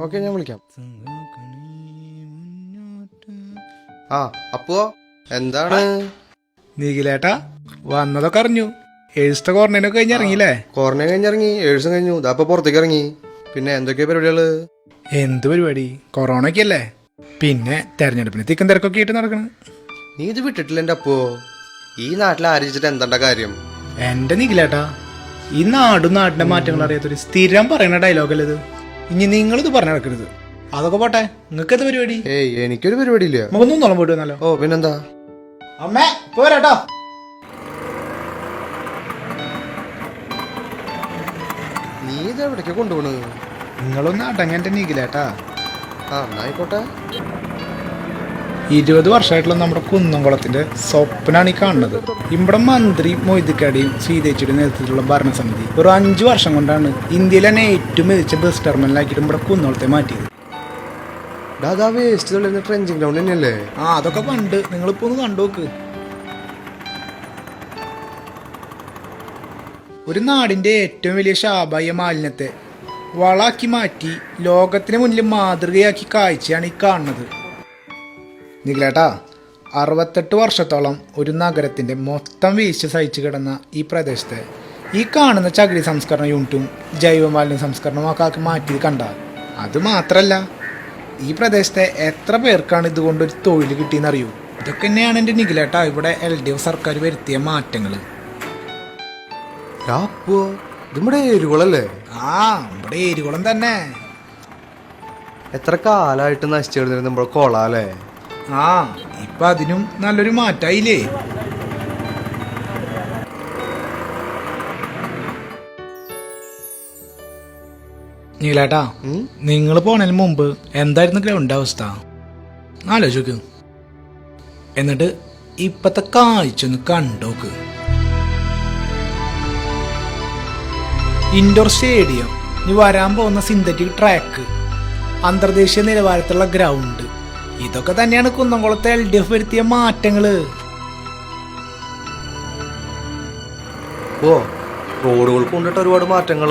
Okay ഞാൻ വിളിക്കാം. ആ അപ്പോ എന്താണ്? നീകിലേട്ടാ വന്നതൊക്കെ അറിഞ്ഞു. എഴുത്ത കോർണനൊക്കെ കഴിഞ്ഞ് ഇറങ്ങിയില്ലേ? കോർണേ കഴിഞ്ഞിറങ്ങി ഇറങ്ങി. ദിവസം കഴിഞ്ഞു. ഇതാപ്പൊ പുറത്തേക്ക് ഇറങ്ങി. പിന്നെ എന്തൊക്കെയാ പരിപാടികൾ? എന്ത് പരിപാടി? കൊറോണ ഒക്കെ അല്ലേ? പിന്നെ തെരഞ്ഞെടുപ്പിന് തിക്കും തിരക്കൊക്കെ ആയിട്ട് നടക്കണം. നീ ഇത് വിട്ടിട്ടില്ല എന്റെ അപ്പോ. ഈ നാട്ടിൽ ആലോചിച്ചിട്ട് എന്താ കാര്യം? എന്റെ നിഖിലേട്ടാ ഈ നാടും നാടിന്റെ മാറ്റങ്ങൾ അറിയാത്തൊരു സ്ഥിരം പറയുന്ന ഡയലോഗല്ലേ ഇത്? ഇനി നിങ്ങളിത് പറഞ്ഞു നടക്കരുത്. അതൊക്കെ പോട്ടെ നിങ്ങൾക്ക് എന്ത് പരിപാടി? ഏയ് എനിക്കൊരു പരിപാടി ഇല്ല നമുക്കൊന്നും നോളം പോയിട്ട് വന്നാലോ? ഓ പിന്നെന്താ? അമ്മേ പോരാട്ടോ നീ ഇത് എവിടേക്ക് കൊണ്ടുപോണ് നിങ്ങളൊന്ന് തന്നെ നീക്കിലേട്ടാ ആ എന്നാ ആയിക്കോട്ടെ. ഇരുപത് വർഷമായിട്ടുള്ള നമ്മുടെ കുന്നംകുളത്തിന്റെ സ്വപ്നമാണ് ഈ കാണുന്നത്. ഇവിടെ മന്ത്രി മൊയ്തിക്കടിയും സീതേച്ചിയുടെ നേതൃത്വത്തിലുള്ള ഭരണസമിതി ഒരു അഞ്ചു വർഷം കൊണ്ടാണ് ഇന്ത്യയിലെ തന്നെ ഏറ്റവും മികച്ച ബസ് ടെർമിനലാക്കിയിട്ട് നമ്മുടെ കുന്നംകുളത്തെ മാറ്റിയത്. ട്രെഞ്ചിങ് ഗ്രൗണ്ട് തന്നെയല്ലേ? ആ അതൊക്കെ കണ്ട് നിങ്ങളിപ്പോ ഒന്ന് കണ്ടോക്ക് ഒരു നാടിന്റെ ഏറ്റവും വലിയ ശാപായ മാലിന്യത്തെ വളാക്കി മാറ്റി ലോകത്തിന് മുന്നിൽ മാതൃകയാക്കി കാഴ്ചയാണ് ഈ കാണുന്നത്. നിങ്ങളേട്ടാ അറുപത്തെട്ട് വർഷത്തോളം ഒരു നഗരത്തിന്റെ മൊത്തം വീഴ്ച സഹിച്ചു കിടന്ന ഈ പ്രദേശത്തെ ഈ കാണുന്ന ചകിരി സംസ്കരണ യൂണിറ്റും ജൈവമാലിന്യ സംസ്കരണമൊക്കെ മാറ്റി കണ്ട. അത് മാത്രമല്ല ഈ പ്രദേശത്തെ എത്ര പേർക്കാണ് ഇതുകൊണ്ട് ഒരു തൊഴിൽ കിട്ടിയെന്ന് അറിയൂ ഇതൊക്കെ തന്നെയാണ് എന്റെ നിഖിലേട്ടാ ഇവിടെ എൽ ഡി എഫ് സർക്കാർ വരുത്തിയ മാറ്റങ്ങൾ നമ്മുടെ എരുകളല്ലേ ആ ഇവിടെ ഏരികുളം തന്നെ. എത്ര കാലായിട്ട് നശിച്ചു കിടന്നിരുന്ന നമ്മുടെ കൊളാല്ലേ ആ ഇപ്പൊ അതിനും നല്ലൊരു മാറ്റായില്ലേ? നീലേട്ടാ നിങ്ങൾ പോണതിന് മുമ്പ് എന്തായിരുന്നു ഗ്രൗണ്ട് അവസ്ഥ? ആലോചിക്ക്. എന്നിട്ട് ഇപ്പത്തെ കാഴ്ച ഒന്ന് കണ്ടോക്ക്. ഇൻഡോർ സ്റ്റേഡിയം നീ വരാൻ പോകുന്ന സിന്തറ്റിക് ട്രാക്ക് അന്തർദേശീയ നിലവാരത്തിലുള്ള ഗ്രൗണ്ട് ഇതൊക്കെ തന്നെയാണ് കുന്നംകുളത്തെ എൽ ഡി എഫ് വരുത്തിയ മാറ്റങ്ങൾ. ഓ റോഡുകൾ കൊണ്ടിട്ട് ഒരുപാട് മാറ്റങ്ങൾ.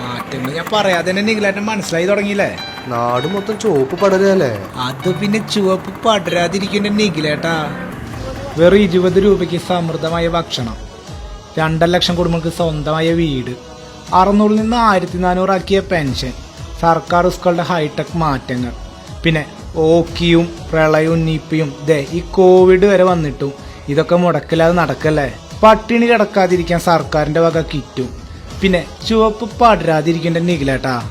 മാറ്റങ്ങൾ ഞാൻ പറയാതെ തന്നെ നിങ്ങളായിട്ട് മനസ്സിലായി തുടങ്ങിയില്ലേ? നാട് മൊത്തം ചുവപ്പ് പടരല്ലേ? അത് പിന്നെ ചുവപ്പ് പടരാതിരിക്കുന്ന നിഖിലേട്ടാ. വെറും ഇരുപത് രൂപയ്ക്ക് സമൃദ്ധമായ ഭക്ഷണം രണ്ടര ലക്ഷം കുടുംബങ്ങൾക്ക് സ്വന്തമായ വീട് അറുന്നൂറിൽ നിന്ന് ആയിരത്തി നാനൂറാക്കിയ പെൻഷൻ സർക്കാർ സ്കൂളുടെ ഹൈടെക് മാറ്റങ്ങൾ പിന്നെ ഓക്കിയും പ്രളയവും നിപ്പയും. ദേ ഈ കോവിഡ് വരെ വന്നിട്ടും ഇതൊക്കെ മുടക്കില്ലാതെ നടക്കല്ലേ? പട്ടിണി കിടക്കാതിരിക്കാൻ സർക്കാരിന്റെ വക കിറ്റും. പിന്നെ ചുവപ്പ് പടരാതിരിക്കേണ്ട നിഖിലേട്ടാ.